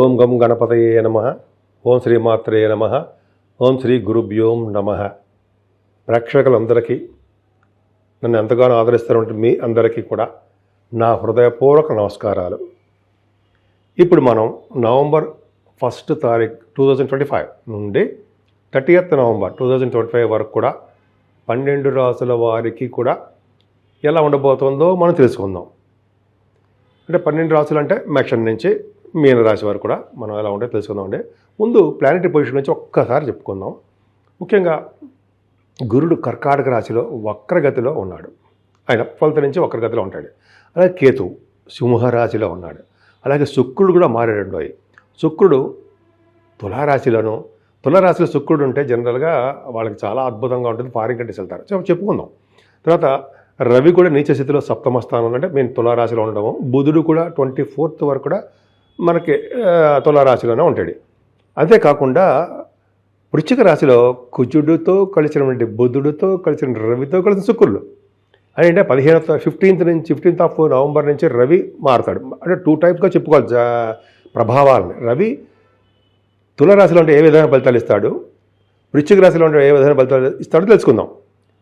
ఓం గం గణపతయే నమ. ఓం శ్రీ మాత్రే నమ. ఓం శ్రీ గురుభ్యోం నమ. ప్రేక్షకులందరికీ నన్ను ఎంతగానో ఆదరిస్తున్నటువంటి మీ అందరికీ కూడా నా హృదయపూర్వక నమస్కారాలు. ఇప్పుడు మనం నవంబర్ ఫస్ట్ తారీఖు టూ థౌజండ్ ట్వంటీ ఫైవ్ నుండి thirtieth November two thousand twenty five వరకు కూడా పన్నెండు రాసుల వారికి కూడా ఎలా ఉండబోతుందో మనం తెలుసుకుందాం. అంటే పన్నెండు రాసులు అంటే మేషన్ నుంచి మీన రాశి కూడా మనం ఎలా ఉంటే తెలుసుకుందాం అండి. ముందు ప్లానెటరీ పొజిషన్ నుంచి ఒక్కసారి చెప్పుకుందాం. ముఖ్యంగా గురుడు కర్కాటక రాశిలో వక్రగతిలో ఉన్నాడు. ఆయన ఫలిత నుంచి వక్రగతిలో ఉంటాడు. అలాగే కేతు సింహరాశిలో ఉన్నాడు. అలాగే శుక్రుడు కూడా మారాడు అయి. శుక్రుడు తులారాశిలోను తులారాశిలో శుక్రుడు ఉంటే జనరల్గా వాళ్ళకి చాలా అద్భుతంగా ఉంటుంది ఫారిన్ కంట్రీస్ వెళ్తారు. సో చెప్పుకుందాం. తర్వాత రవి కూడా నీచ స్థితిలో సప్తమ స్థానం అంటే మేము తులారాశిలో ఉండడము బుధుడు కూడా ట్వంటీ ఫోర్త్ వరకు కూడా మనకి తులారాశిలోనే ఉంటాడు. అంతేకాకుండా వృశ్చిక రాశిలో కుజుడితో కలిసినటువంటి బుధుడితో కలిసిన రవితో కలిసిన శుక్రుడు అంటే పదిహేనత్ ఫిఫ్టీన్త్ నుంచి ఫిఫ్టీన్త్ ఆఫ్ నవంబర్ నుంచి రవి మారుతాడు. అంటే టూ టైప్గా చెప్పుకోవాలి. ప్రభావాలని. రవి తులరాశిలో ఉంటే ఏ విధమైన ఫలితాలు ఇస్తాడు? వృశ్చిక రాశిలో ఉంటే ఏ విధమైన ఫలితాలు ఇస్తాడో తెలుసుకుందాం.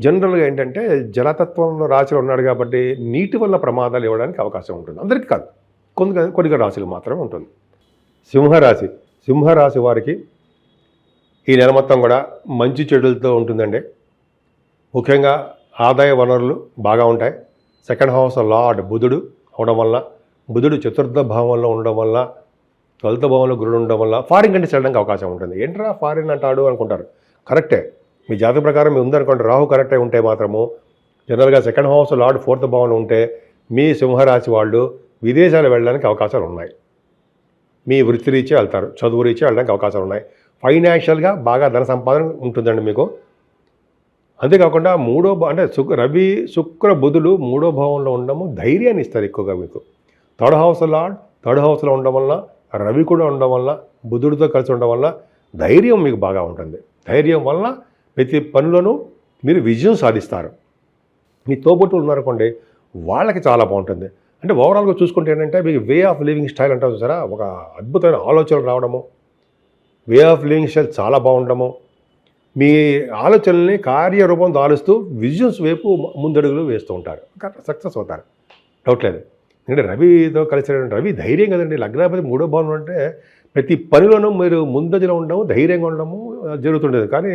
జనరల్గా ఏంటంటే జలతత్వంలో రాశిలో ఉన్నాడు కాబట్టి నీటి వల్ల ప్రమాదాలు ఇవ్వడానికి అవకాశం ఉంటుంది. అందరికీ కాదు. కొన్ని కొన్ని రాశులు మాత్రమే ఉంటుంది. సింహరాశి సింహరాశి వారికి ఈ నెల మొత్తం కూడా మంచి చెడులతో ఉంటుందండి. ముఖ్యంగా ఆదాయ వనరులు బాగా ఉంటాయి. సెకండ్ హౌస్ లార్డ్ బుధుడు అవడం వల్ల బుధుడు చతుర్థ భావంలో ఉండడం వల్ల ట్వెల్త్ భావంలో గురుడు ఉండడం వల్ల ఫారిన్ కంట్రీస్ వెళ్ళడానికి అవకాశం ఉంటుంది. ఏంట్రా ఫారిన్ అంటాడు అనుకుంటారు. కరెక్టే. మీ జాతక ప్రకారం మీ ఉందనుకోండి రాహు కరెక్టే ఉంటే మాత్రము జనరల్గా సెకండ్ హౌస్ లార్డ్ ఫోర్త్ భవన్ ఉంటే మీ సింహరాశి వాళ్ళు విదేశాలు వెళ్ళడానికి అవకాశాలు ఉన్నాయి. మీ వృత్తి రీత్యా వెళ్తారు చదువు రీత్యా వెళ్ళడానికి అవకాశాలు ఉన్నాయి. ఫైనాన్షియల్గా బాగా ధన సంపాదన ఉంటుందండి మీకు. అంతేకాకుండా మూడో భా- అంటే శుక్ర రవి శుక్ర బుధులు మూడో భావంలో ఉండడము ధైర్యాన్ని ఇస్తారు ఎక్కువగా మీకు. థర్డ్ హౌస్ లార్డ్ థర్డ్ హౌస్లో ఉండడం వల్ల రవి కూడా ఉండడం వల్ల బుధుడితో కలిసి ఉండడం వల్ల ధైర్యం మీకు బాగా ఉంటుంది. ధైర్యం వల్ల ప్రతి పనిలోనూ మీరు విజయం సాధిస్తారు. మీ తోబుట్టులు ఉన్నారనుకోండి వాళ్ళకి చాలా బాగుంటుంది. అంటే ఓవరాల్గా చూసుకుంటే ఏంటంటే మీకు వే ఆఫ్ లివింగ్ స్టైల్ అంటారు చూసారా? ఒక అద్భుతమైన ఆలోచనలు రావడము వే ఆఫ్ లివింగ్ స్టైల్ చాలా బాగుండము మీ ఆలోచనల్ని కార్యరూపం దాలుస్తూ విజన్స్ వైపు ముందడుగులు వేస్తూ ఉంటారు. సక్సెస్ అవుతారు. డౌట్ లేదు. ఎందుకంటే రవితో కలిసి రవి ధైర్యం కదండి. లగ్నాపతి మూడో భావన అంటే ప్రతి పనిలోనూ మీరు ముందజలో ఉండడం ధైర్యంగా ఉండడము జరుగుతుండేది. కానీ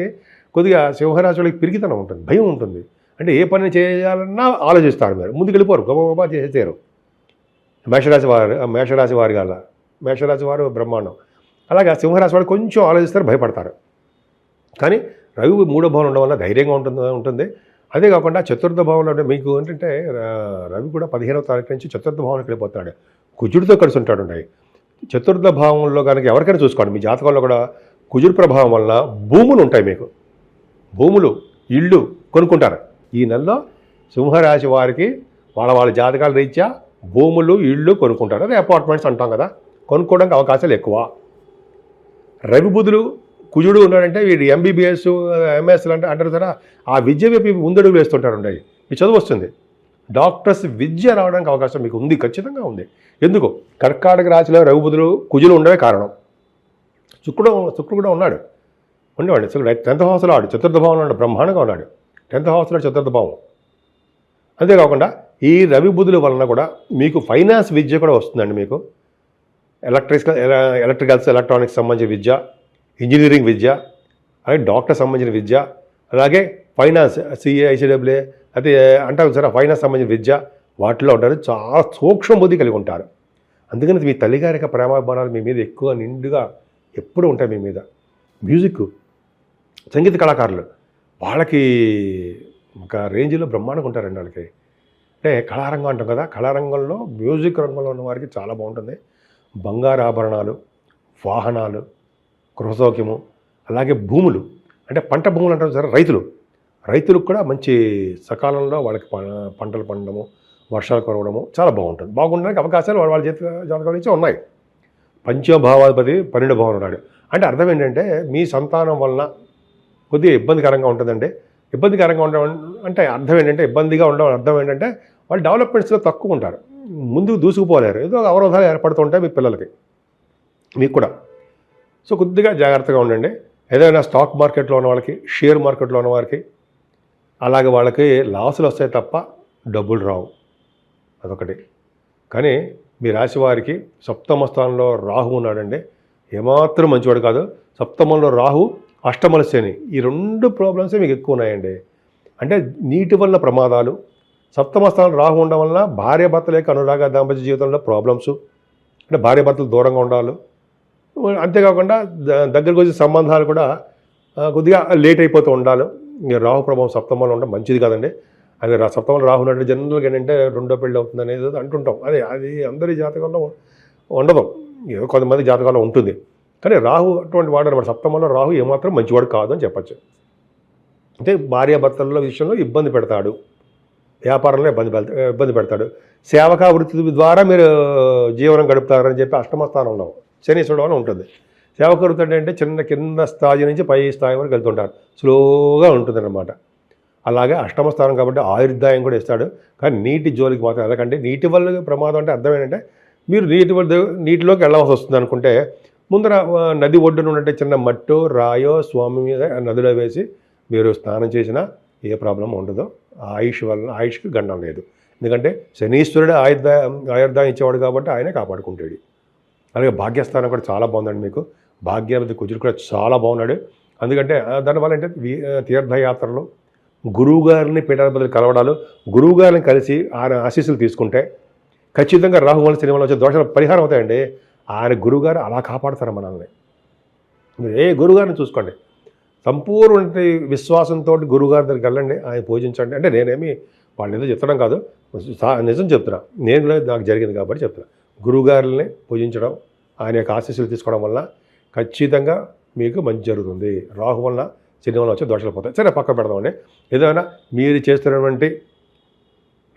కొద్దిగా సింహరాశులకి పిరిగితనం ఉంటుంది భయం ఉంటుంది. అంటే ఏ పని చేయాలన్నా ఆలోచిస్తారు మీరు. ముందుకెళ్ళిపోరు వెళ్ళిపోరు చేసేరు మేషరాశి వారు మేషరాశి వారి గల మేషరాశి వారు బ్రహ్మాండం. అలాగే సింహరాశి వారు కొంచెం ఆలోచిస్తారు భయపడతారు. కానీ రవి మూడో భావన ఉండడం వల్ల ధైర్యంగా ఉంటుంది ఉంటుంది. అదే కాకుండా చతుర్థ భావంలో మీకు ఏంటంటే రవి కూడా పదిహేనవ తారీఖు నుంచి చతుర్థ భావనకి వెళ్ళిపోతున్నాడు. కుజుడితో కలిసి ఉంటాడు ఉన్నాయి చతుర్థ భావంలో కనుక ఎవరికైనా చూసుకోండి. మీ జాతకంలో కూడా కుజుడు ప్రభావం వల్ల భూములు ఉంటాయి మీకు. భూములు ఇళ్ళు కొనుక్కుంటారు. ఈ నెలలో సింహరాశి వారికి వాళ్ళ వాళ్ళ జాతకాల రీత్యా భూములు ఇళ్ళు కొనుక్కుంటారు. అదే అపార్ట్మెంట్స్ అంటాం కదా. కొనుక్కోవడానికి అవకాశాలు ఎక్కువ. రవి బుధులు కుజుడు ఉన్నాడంటే వీడు ఎంబీబీఎస్ ఎంఎస్ అంటే అంటారు కదా ఆ విద్య వైపు ముందడుగు వేస్తుంటారు ఉండే మీ చదువు వస్తుంది. డాక్టర్స్ విద్య రావడానికి అవకాశం మీకు ఉంది ఖచ్చితంగా ఉంది. ఎందుకు? కర్కాటక రాశిలో రవి బుధులు కుజులు ఉండవే కారణం. శుక్రుడు శుక్రుడు కూడా ఉన్నాడు. ఉండేవాడు అసలు టెన్త్ హౌస్లో ఆడు చతుర్థ భావంలో ఉన్నాడు బ్రహ్మాండంగా ఉన్నాడు. టెన్త్ హౌస్లో చతుర్థ భావం. అంతేకాకుండా ఈ రవి బుధుల వలన కూడా మీకు ఫైనాన్స్ విద్య కూడా వస్తుందండి మీకు. ఎలక్ట్రికల్ ఎలక్ట్రికల్స్ ఎలక్ట్రానిక్స్ సంబంధించిన విద్య ఇంజనీరింగ్ విద్య అలాగే డాక్టర్ సంబంధించిన విద్య అలాగే ఫైనాన్స్ సిఏ ఐసీడబ్ల్యూఏ అయితే అంటారు సార్ ఫైనాన్స్ సంబంధించిన విద్య వాటిలో ఉంటారు. చాలా సూక్ష్మ బుద్ధి కలిగి ఉంటారు. అందుకని మీ తల్లిగారి యొక్క ప్రేమాభిమానాలు మీ మీద ఎక్కువ నిండుగా ఎప్పుడూ ఉంటాయి మీ మీద. మ్యూజిక్ సంగీత కళాకారులు. వాళ్ళకి ఒక రేంజ్లో బ్రహ్మాండంగా ఉంటారండి వాళ్ళకి. అంటే కళారంగం అంటాం కదా కళారంగంలో మ్యూజిక్ రంగంలో ఉన్న వారికి చాలా బాగుంటుంది. బంగారు ఆభరణాలు వాహనాలు గృహసౌక్యము అలాగే భూములు. అంటే పంట భూములు అంటారు సరే రైతులు. రైతులకు కూడా మంచి సకాలంలో వాళ్ళకి పంటలు పండడము వర్షాలు కురవడము చాలా బాగుంటుంది. బాగుండడానికి అవకాశాలు వాళ్ళ వాళ్ళ చేతి జాతకాల నుంచి ఉన్నాయి. పంచభావాధిపతి పన్నెండు భావం ఉన్నాడు. అంటే అర్థం ఏంటంటే మీ సంతానం వలన కొద్దిగా ఇబ్బందికరంగా ఉంటుందండి. ఇబ్బందికరంగా ఉండడం అంటే అర్థం ఏంటంటే ఇబ్బందిగా ఉండడం అర్థం ఏంటంటే వాళ్ళు డెవలప్మెంట్స్లో తక్కువ ఉంటారు. ముందుకు దూసుకుపోలేరు. ఏదో అవరోధాలు ఏర్పడుతుంటాయి మీ పిల్లలకి. మీకు కూడా. సో కొద్దిగా జాగ్రత్తగా ఉండండి. ఏదైనా స్టాక్ మార్కెట్లో ఉన్న వాళ్ళకి షేర్ మార్కెట్లో ఉన్న వారికి అలాగే వాళ్ళకి లాసులు వస్తాయి తప్ప డబ్బులు రావు. అదొకటి. కానీ మీ రాశి వారికి సప్తమ స్థానంలో రాహు ఉన్నాడండి. ఏమాత్రం మంచివాడు కాదు. సప్తమంలో రాహు అష్టమల శని ఈ రెండు ప్రాబ్లమ్సే మీకు ఎక్కువ ఉన్నాయండి. అంటే నీటి వల్ల ప్రమాదాలు సప్తమ స్థానం రాహు ఉండడం వలన భార్యభర్తల యొక్క అనురాగ దాంపత్య జీవితంలో ప్రాబ్లమ్స్ అంటే భార్యభర్తలు దూరంగా ఉండాలి. అంతేకాకుండా దగ్గరకు వచ్చే సంబంధాలు కూడా కొద్దిగా లేట్ అయిపోతూ ఉండాలి. ఇంక రాహు ప్రభావం సప్తమంలో ఉండడం మంచిది కాదండి. అది రా- సప్తమంలో రాహు అంటే జనరల్గా ఏంటంటే రెండో పెళ్ళి అవుతుంది అనేది అంటుంటాం. అదే అది అందరి జాతకంలో ఉండదు. ఏదో కొంతమంది జాతకాల్లో ఉంటుంది. కానీ రాహు అటువంటి వాడు అనమాట. సప్తమంలో రాహు ఏమాత్రం మంచివాడు కాదు అని చెప్పచ్చు. అంటే భార్యాభర్తల విషయంలో ఇబ్బంది పెడతాడు. వ్యాపారంలో ఇబ్బంది పెడతా ఇబ్బంది పెడతాడు. సేవకా వృత్తి ద్వారా మీరు జీవనం గడుపుతారని చెప్పి అష్టమ స్థానంలో శనీశ్వరుడు అని ఉంటుంది. సేవక వృత్తి అంటే చిన్న కింద స్థాయి నుంచి పై స్థాయి వరకు వెళ్తుంటారు. స్లోగా ఉంటుందన్నమాట. అలాగే అష్టమ స్థానం కాబట్టి ఆయుర్దాయం కూడా ఇస్తాడు. కానీ నీటి జోలికి మాత్రం ఎందుకంటే నీటి వల్ల ప్రమాదం అంటే అర్థం ఏంటంటే మీరు నీటి వల్ల నీటిలోకి వెళ్ళవలసి వస్తుంది అనుకుంటే ముందర నది ఒడ్డున ఉన్నట్టే చిన్న మట్టో రాయో స్వామి మీద ఆ నదిలో వేసి మీరు స్నానం చేసినా ఏ ప్రాబ్లం ఉండదు. ఆయుష్ వల్ల ఆయుష్కి గండం లేదు. ఎందుకంటే శనీశ్వరుడు ఆయుర్ద ఆయుర్దాయం ఇచ్చేవాడు కాబట్టి ఆయనే కాపాడుకుంటాడు. అలాగే భాగ్యస్థానం కూడా చాలా బాగుందండి మీకు. భాగ్యావతి కుజుడు కూడా చాలా బాగున్నాడు. ఎందుకంటే దానివల్ల అంటే తీర్థయాత్రలు గురువుగారిని పీఠాధిపతులు కలవడాలు గురువుగారిని కలిసి ఆయన ఆశీస్సులు తీసుకుంటే ఖచ్చితంగా రాహు సినిమాలో వచ్చే దోషాలు పరిహారం అవుతాయండి. ఆయన గురువుగారు అలా కాపాడతారు మనల్ని. మీరు ఏ గురుగారిని చూసుకోండి. సంపూర్ణ విశ్వాసంతో గురుగారి దగ్గరికి వెళ్ళండి ఆయన పూజించండి. అంటే నేనేమి వాళ్ళు ఏదో చెప్తడం కాదు. నిజం చెప్తున్నా. నేను కూడా నాకు జరిగింది కాబట్టి చెప్తున్నా. గురువుగారిని పూజించడం ఆయన యొక్క ఆశీస్సులు తీసుకోవడం వల్ల ఖచ్చితంగా మీకు మంచి జరుగుతుంది. రాహు వల్ల శని వల్ల వచ్చి దోషాలు పోతాయి. సరే పక్కన పెడదామండి. ఏదైనా మీరు చేస్తున్నటువంటి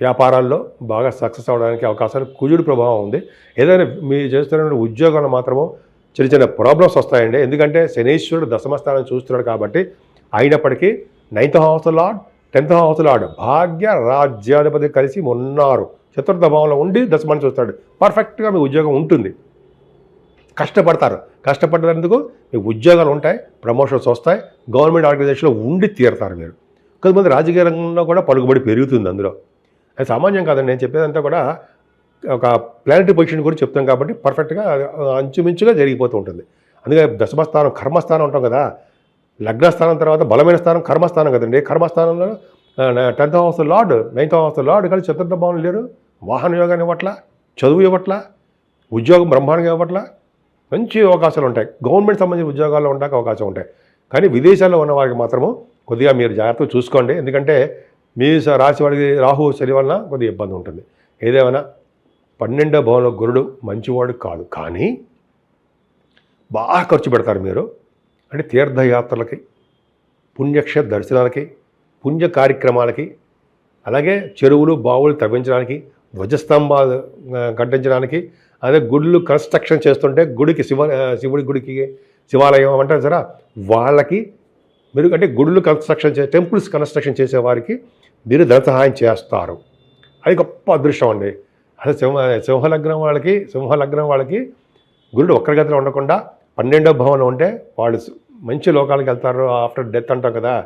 వ్యాపారాల్లో బాగా సక్సెస్ అవ్వడానికి అవకాశాలు కుజుడు ప్రభావం ఉంది. ఏదైనా మీరు చేస్తున్న ఉద్యోగాలు మాత్రము చిన్న చిన్న ప్రాబ్లమ్స్ వస్తాయండి. ఎందుకంటే శనీశ్వరుడు దశమ స్థానం చూస్తున్నాడు కాబట్టి అయినప్పటికీ ninth house lord tenth house lord భాగ్య రాజ్యాధిపతి కలిసి ఉన్నారు. చతుర్థ భావంలో ఉండి దశమాన్ని చూస్తాడు. పర్ఫెక్ట్గా మీ ఉద్యోగం ఉంటుంది. కష్టపడతారు. కష్టపడ్డందుకు మీకు ఉద్యోగాలు ఉంటాయి ప్రమోషన్స్ వస్తాయి గవర్నమెంట్ ఆర్గనైజేషన్లో ఉండి తీరుతారు మీరు. కొంతమంది రాజకీయ రంగంలో కూడా పలుకుబడి పెరుగుతుంది అందులో. అది సామాన్యం కాదండి. నేను చెప్పేదంతా కూడా ఒక ప్లానటరీ పొజిషన్ గురించి చెప్తాం కాబట్టి పర్ఫెక్ట్గా అంచుమించుగా జరిగిపోతూ ఉంటుంది. అందుకే దశమస్థానం కర్మస్థానం ఉంటాం కదా. లగ్నస్థానం తర్వాత బలమైన స్థానం కర్మస్థానం కదండి. కర్మస్థానంలో tenth house lord ninth house lord కలిసి చతుర్థ భావన లేరు. వాహన యోగాన్ని ఇవ్వట్లా చదువు ఇవ్వట్లా ఉద్యోగం బ్రహ్మాండంగా ఇవ్వట్లా. మంచి అవకాశాలు ఉంటాయి. గవర్నమెంట్ సంబంధించిన ఉద్యోగాల్లో ఉండడానికి అవకాశం ఉంటాయి. కానీ విదేశాల్లో ఉన్న వారికి మాత్రము కొద్దిగా మీరు జాగ్రత్తగా చూసుకోండి. ఎందుకంటే మీ రాశి వాడికి రాహు శని వలన కొద్దిగా ఇబ్బంది ఉంటుంది. ఏదేమైనా పన్నెండో భవన గురుడు మంచివాడు కాదు. కానీ బాగా ఖర్చు పెడతారు మీరు. అంటే తీర్థయాత్రలకి పుణ్యక్ష దర్శనాలకి పుణ్య కార్యక్రమాలకి అలాగే చెరువులు బావులు తవ్వించడానికి ధ్వజస్తంభాలు కట్టించడానికి అదే గుళ్ళు కన్స్ట్రక్షన్ చేస్తుంటే గుడికి శివ శివుడి గుడికి శివాలయం అంటారు సరే వాళ్ళకి మీరు అంటే గుళ్ళు కన్స్ట్రక్షన్ చే టెంపుల్స్ కన్స్ట్రక్షన్ చేసే వారికి మీరు ధన సహాయం చేస్తారు. అది గొప్ప అదృష్టం అండి. అదే సింహ సింహలగ్నం వాళ్ళకి సింహలగ్నం వాళ్ళకి గురుడు ఒక్కరిగతిలో ఉండకుండా పన్నెండో భవనం ఉంటే వాళ్ళు మంచి లోకాలకు వెళ్తారు. ఆఫ్టర్ డెత్ అంటాం కదా.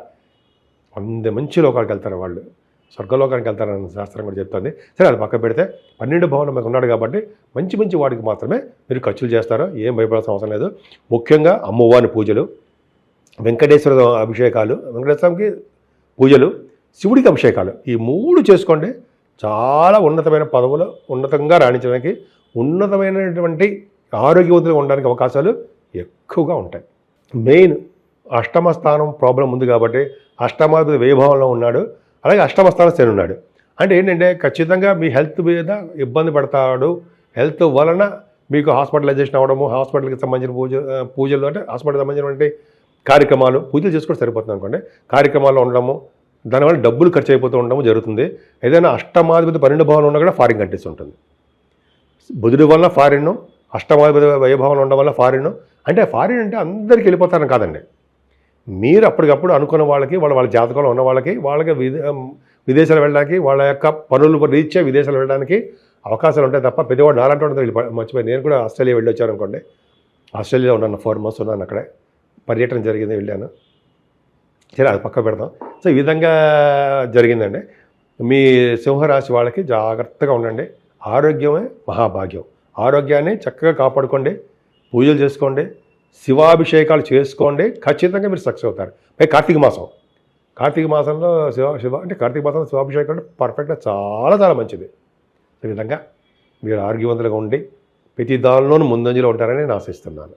అంత మంచి లోకాలకు వెళ్తారు వాళ్ళు. స్వర్గలోకానికి వెళ్తారని శాస్త్రం కూడా చెప్తుంది. సరే అది పక్క పెడితే పన్నెండు భవనం మీకు ఉన్నాడు కాబట్టి మంచి మంచి వాడికి మాత్రమే మీరు ఖర్చులు చేస్తారు. ఏం భయపడాల్సిన అవసరం లేదు. ముఖ్యంగా అమ్మవారి పూజలు వెంకటేశ్వర అభిషేకాలు వెంకటేశ్వరంకి పూజలు శివుడికి అభిషేకాలు. ఈ మూడు చేసుకోండి చాలా ఉన్నతమైన పదవులు ఉన్నతంగా రాణించడానికి ఉన్నతమైనటువంటి ఆరోగ్యవంతులు ఉండడానికి అవకాశాలు ఎక్కువగా ఉంటాయి. మెయిన్ అష్టమ స్థానం ప్రాబ్లం ఉంది కాబట్టి అష్టమాధిపతి వైభవంలో ఉన్నాడు. అలాగే అష్టమ స్థానం శని ఉన్నాడు. అంటే ఏంటంటే ఖచ్చితంగా మీ హెల్త్ మీద ఇబ్బంది పడతాడు. హెల్త్ వలన మీకు హాస్పిటలైజేషన్ అవ్వడము హాస్పిటల్కి సంబంధించిన పూజ పూజలు అంటే హాస్పిటల్కి సంబంధించినటువంటి కార్యక్రమాలు పూజలు చేసుకుంటే సరిపోతుంది అనుకోండి. కార్యక్రమాలు ఉండడము దానివల్ల డబ్బులు ఖర్చు అయిపోతూ ఉండడం జరుగుతుంది. ఏదైనా అష్టమాధిపతి పన్నెండు భావన ఉన్నా కూడా ఫారిన్ కంట్రీస్ ఉంటుంది. బుధుడి వల్ల ఫారిన్ అష్టమాధిపతి వైభవం ఉండడం వల్ల ఫారిన్. అంటే ఫారిన్ అంటే అందరికి వెళ్ళిపోతారని కాదండి. మీరు అప్పటికప్పుడు అనుకున్న వాళ్ళకి వాళ్ళ వాళ్ళ జాతకంలో ఉన్న వాళ్ళకి వాళ్ళకి విదే విదేశాలు వెళ్ళడానికి వాళ్ళ యొక్క పనులు రీత్యా విదేశాలు వెళ్ళడానికి అవకాశాలు ఉంటాయి తప్ప పెద్దవాడు నాలంటి వాడు మర్చిపోయి నేను కూడా ఆస్ట్రేలియా వెళ్ళి వచ్చాను అనుకోండి. ఆస్ట్రేలియాలో ఉన్నాను ఫోర్ మంత్స్ ఉన్నాను అక్కడే. పర్యటన జరిగింది వెళ్ళాను. సరే అది పక్క పెడదాం. సో ఈ విధంగా జరిగిందండి. మీ సింహరాశి వాళ్ళకి జాగ్రత్తగా ఉండండి. ఆరోగ్యమే మహాభాగ్యం. ఆరోగ్యాన్ని చక్కగా కాపాడుకోండి. పూజలు చేసుకోండి. శివాభిషేకాలు చేసుకోండి. ఖచ్చితంగా మీరు సక్సెస్ అవుతారు. పై కార్తీక మాసం. కార్తీక మాసంలో శివ శివ అంటే కార్తీక మాసంలో శివాభిషేకం అంటే పర్ఫెక్ట్గా చాలా చాలా మంచిది. ఈ విధంగా మీరు ఆరోగ్యవంతులుగా ఉండి ప్రతి దానిలోనూ ముందంజలో ఉంటారని నేను ఆశిస్తున్నాను.